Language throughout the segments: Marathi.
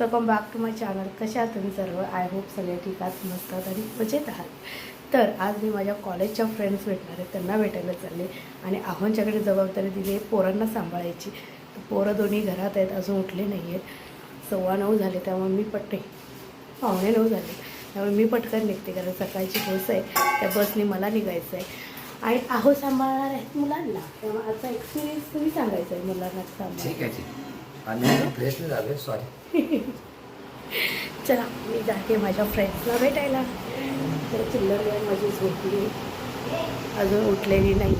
Welcome back to my channel कशा आहात तुम्ही सर्व? आय होप सगळे ठीक आहात मस्त आहात आणि मजेत आहात. तर आज मी माझ्या कॉलेजच्या फ्रेंड्स भेटणार आहे त्यांना भेटायला चालले आणि आव्हानच्याकडे जबाबदारी दिली आहे पोरांना सांभाळायची. पोरं दोन्ही घरात आहेत अजून उठले नाही आहेत. सव्वा नऊ झाले त्यामुळे मी पट्टे पावणे नऊ झाले. त्यामुळे मी पटकन निघते कारण सकाळची बस आहे. त्या बसने मला निघायचं आहे आणि आहो सांभाळणार आहेत मुलांना. त्यामुळे आजचा एक्सपिरियन्स तुम्ही सांगायचा आहे मुलांना सांभाळ ठीक आहे ठीक आहे. सॉरी चला मी जाते माझ्या फ्रेंड्सला भेटायला. तर चिल्लर वेळ माझी झोपली. अजून उठलेली नाही.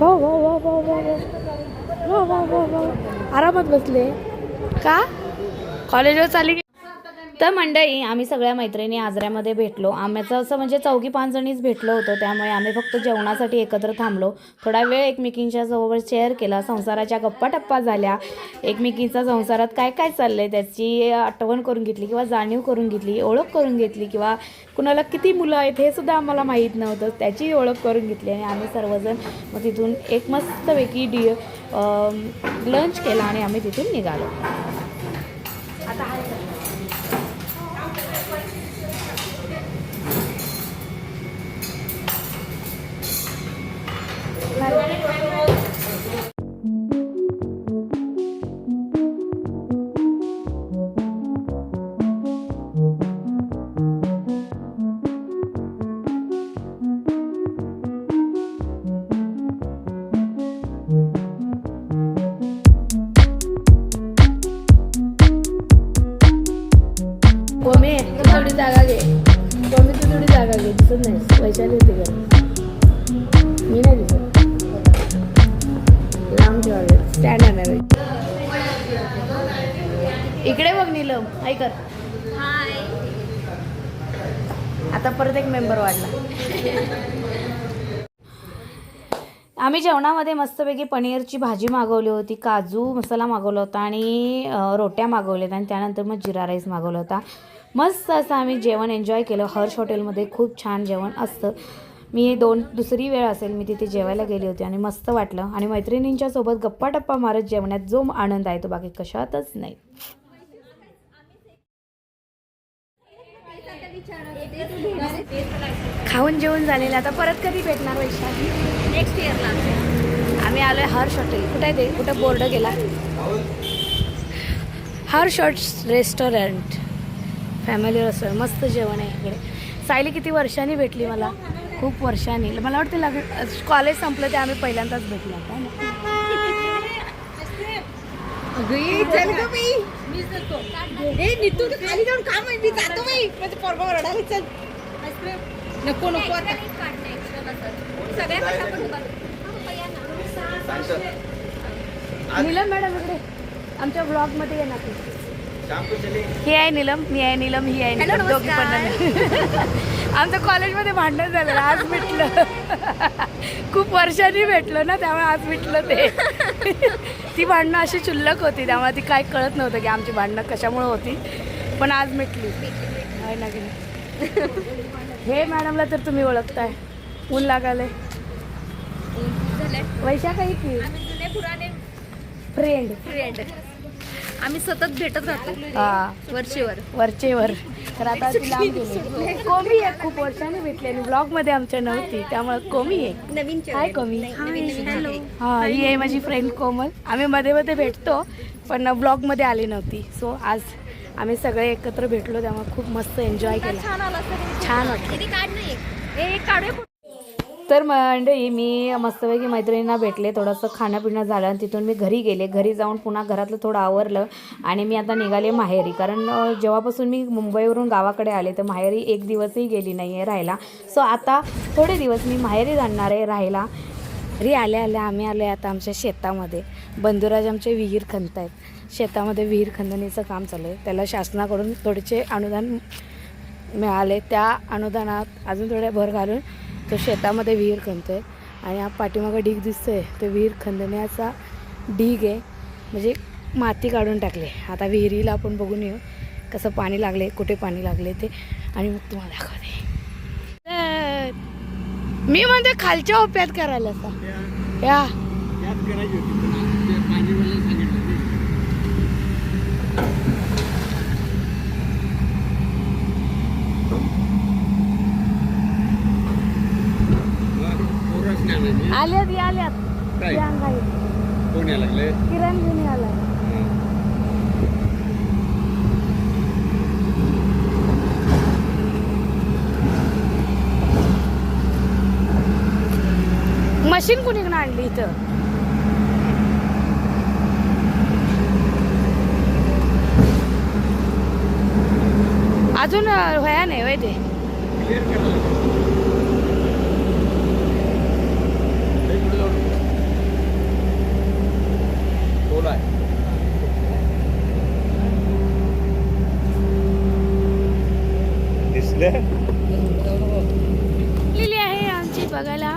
हो हो आरामात बसले. का? कॉलेजवर चालली तर मंडळी आम्ही सगळ्या मैत्रिणी आजऱ्यामध्ये भेटलो. आम्याचं असं म्हणजे चौघी पाच जणीच भेटलो होतो त्यामुळे आम्ही फक्त जेवणासाठी एकत्र थांबलो. थोडा वेळ एकमेकींच्या जवळ शेअर केला. संसाराच्या गप्पा टप्पा झाल्या. एकमेकींचा संसारात काय काय चाललं आहे त्याची आठवण करून घेतली किंवा जाणीव करून घेतली ओळख करून घेतली किंवा कुणाला किती मुलं आहेत हे सुद्धा आम्हाला माहीत नव्हतं. त्याची ओळख करून घेतली आणि आम्ही सर्वजण मग तिथून एक मस्तपैकी डी लंच केला आणि आम्ही तिथून निघालो. कोमे थोडी जागा घे. कोमे तू थोडी जागा घे. दिसत नाही वैशाली देते मी नाही दिसत. लांब ठेवावे स्टँड आणणार इकडे बघ नीलम. ऐकत आता परत एक मेंबर वाढला. आम्ही जेवणामध्ये मस्तपैकी पनीरची भाजी मागवली होती काजू मसाला मागवला होता आणि रोट्या मागवल्या होत्या आणि त्यानंतर मग जिरा राईस मागवला होता. मस्त असं आम्ही जेवण एन्जॉय केलं. हर्ष हॉटेलमध्ये खूप छान जेवण असतं. मी दोन दुसरी वेळ असेल मी तिथे जेवायला गेली होती आणि मस्त वाटलं. आणि मैत्रिणींच्या सोबत गप्पा टप्पा मारत जेवण्यात जो आनंद आहे तो बाकी कशातच नाही. खाऊन जेवण झालेलं आता परत कधी भेटणार वैशाली? नेक्स्ट इयरला आम्ही आलोय हर्ष हॉटेल. कुठे आहे ते? कुठं बोर्ड गेला? हर्ष रेस्टॉरंट फॅमिली रेस्टॉरंट मस्त जेवण आहे इकडे. सायली किती वर्षांनी भेटली मला? खूप वर्षांनी. मला वाटतं लग्न कॉलेज संपलं ते आम्ही पहिल्यांदाच भेटलो. नको नको नीलम मॅडम इकडे. आमच्या ब्लॉगमध्ये येणार ही आहे नीलम मी आहे नीलम ही आहे नीलम. दोघी पण. आमचं कॉलेजमध्ये भांडण झालं आज भेटलं. खूप वर्षांनी भेटलं ना त्यामुळे आज भेटलं ते. ती भांडणं अशी चुल्लक होती त्यामुळे ती काय कळत नव्हतं की आमची भांडणं कशामुळे होती. पण आज मिटली आहे ना की? हे मॅडमला तर तुम्ही ओळखताय. ऊन लागायलंय. वैशाखाई की? आम्ही जुने पुराणे फ्रेंड फ्रेंड आम्ही सतत भेटत राहतो हा. वरचेवर. वरचेवर. तर आता ती लांब गेली कोमी आहे खूप वर्षांनी भेटली आणि ब्लॉगमध्ये आमच्या नव्हती त्यामुळे कोमी आहे नवीन हाय कोमी. हा ही आहे माझी फ्रेंड कोमल. आम्ही मध्ये मध्ये भेटतो पण ब्लॉगमध्ये आली नव्हती. सो आज आम्ही सगळे एकत्र भेटलो त्यामुळे खूप मस्त एन्जॉय केला. छान वाटलं. किती काढ नाही? तर मंडळी मी मस्तपैकी मैत्रिणींना भेटले थोडंसं खाणंपिणं झालं आणि तिथून मी घरी गेले. घरी जाऊन पुन्हा घरातलं थोडं आवरलं आणि मी आता निघाले माहेरी. कारण जेव्हापासून मी मुंबईवरून गावाकडे आले तर माहेरी एक दिवसही गेली नाही आहे राहायला. सो आता थोडे दिवस मी माहेरी जाणार आहे राहायला. घरी आल्या आल्या आम्ही आलो आहे आता आमच्या शेतामध्ये. बंधुराज आमचे विहीर खणत आहेत. शेतामध्ये विहीर खंदणीचं काम चालू आहे. त्याला शासनाकडून थोडेसे अनुदान मिळाले. त्या अनुदानात अजून थोडे भर घालून तो शेतामध्ये विहीर खणतो आहे आणि हा पाठीमागं ढीग दिसतो आहे तो विहीर खंदण्याचा ढीग आहे. म्हणजे माती काढून टाकले. आता विहिरीला आपण बघून येऊ कसं पाणी लागले कुठे पाणी लागले ते. आणि मग तुम्हाला दाखवते. मी म्हणते खालच्या ओप्यात करायला असा या. आल्यात या आल्यात काय? या अंगाई. कोण यायला लागले? किरण घेऊन आला मशीन कुणीकडे आणली इथं? अजून अं, व्हाया नाही वय ते. क्लिअर करायला बोला दिसले? लिहिली आहे आमची बघायला.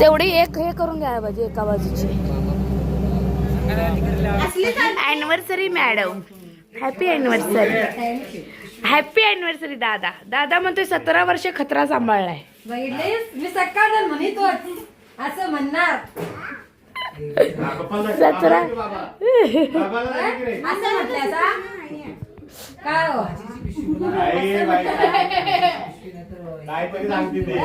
तेवढी एक हे करून घ्यायला पाहिजे एका बाजूची. Anniversary madam happy anniversary happy anniversary दादा दादा म्हणतोय सतरा वर्ष खतरा सांभाळलाय मी सकाळ म्हणतो असं म्हणणार सतरा असं काय हो काय सांगते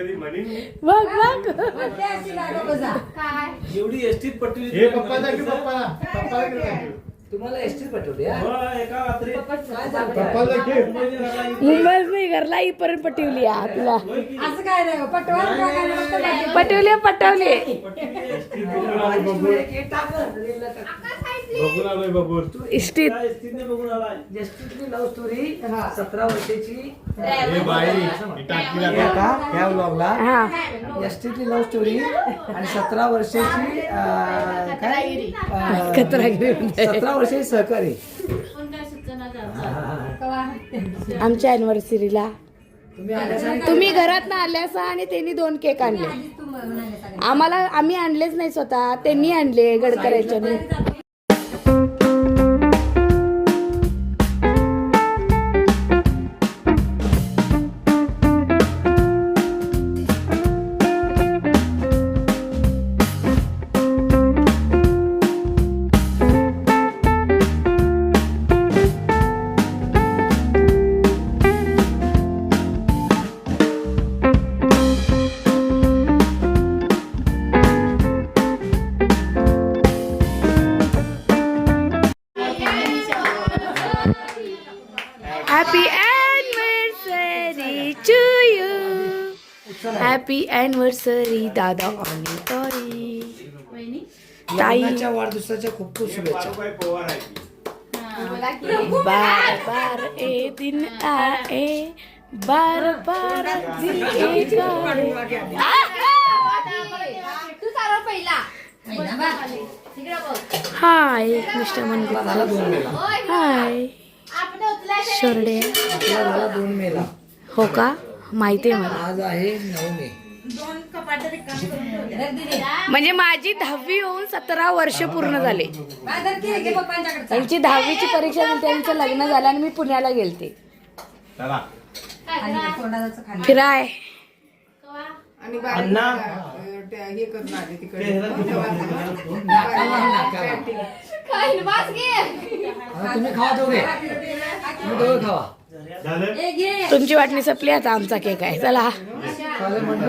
कधी म्हणेन मी. बघ बघ एवढी एसटीत पटवली हे पप्पाला पप्पाला किती? तुम्हाला एसटीत पटवली हा? पप्पाला. मुंबईत नाही घरला इपर्यंत पटवली आहे तुला असं काय नाही हो, काय. पटवली पटवली. बघून आलोय बघून इष्टीत एसटीतली लव्ह स्टोरी सतरा वर्षाची. हे बाई ही टाकी हे दाखव. का ह्या ब्लॉगला हा. एसटीतली लव्ह स्टोरी आणि सतरा वर्षाची अं, काय? अं, कचरागिरी सतरा वर्षाची सहकारी. आमच्या अॅनिव्हर्सरीला तुम्ही तुम्ही घरात ना आल्यासा आणि त्यांनी दोन केक आणले. तू. आम्हाला आम्ही आणलेच नाही स्वतः. त्यांनी आणले गडकरांच्यानी टू यू हॅपी अॅनिव्हर्सरी दादा आणि ताई. ताई. लग्नाच्या वाढदिवसाच्या खूप खूप शुभेच्छा. बार बार ए दिन आए बार बार आए. हाय मिस्टर मनगुप्ता हाय. शोरडे. दोन मेला. हो का? माहिती आहे मला. आज आहे नऊ मे म्हणजे माझी दहावी होऊन सतरा वर्ष पूर्ण झाले. त्यांची दहावीची परीक्षा झाली त्यांचं लग्न झालं आणि मी पुण्याला गेलते. फिराय. तुम्ही खावा दोघे. तुमची वाटणी संपली आता आमचा केक आहे. चला. चालेल म्हणलं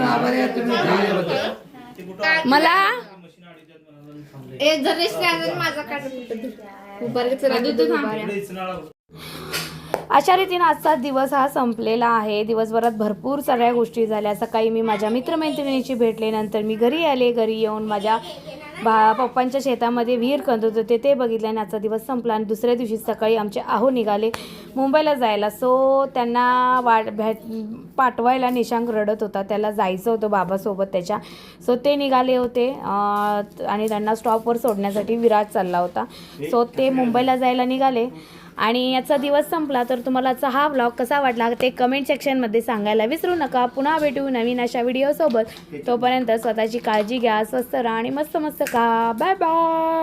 अशा रीतीनं आजचा दिवस हा संपलेला आहे. दिवसभरात भरपूर सगळ्या गोष्टी झाल्या. सकाळी मी माझ्या मित्रमैत्रिणीशी भेटले नंतर मी घरी आले. घरी येऊन माझ्या बा पप्पांच्या शेतामध्ये विहीर कंदत होते ते बघितले आणि आजचा दिवस संपला आणि दुसऱ्या दिवशी सकाळी आमचे आहो निघाले मुंबईला जायला. सो त्यांना वाट भेट पाठवायला निशांक रडत होता. त्याला जायचं होतं बाबासोबत त्याच्या. सो ते निघाले होते आणि त्यांना स्टॉपवर सोडण्यासाठी विराट चालला होता. सो ते मुंबईला जायला निघाले. आणि याचा दिवस संपला तर तुम्हाला आजचा हा ब्लॉग कसा वाटला ते कमेंट सेक्शनमध्ये सांगायला विसरू नका. पुन्हा भेटू नवीन अशा व्हिडिओसोबत तोपर्यंत स्वतःची काळजी घ्या स्वस्त राहा आणि मस्त मस्त खा. Bye bye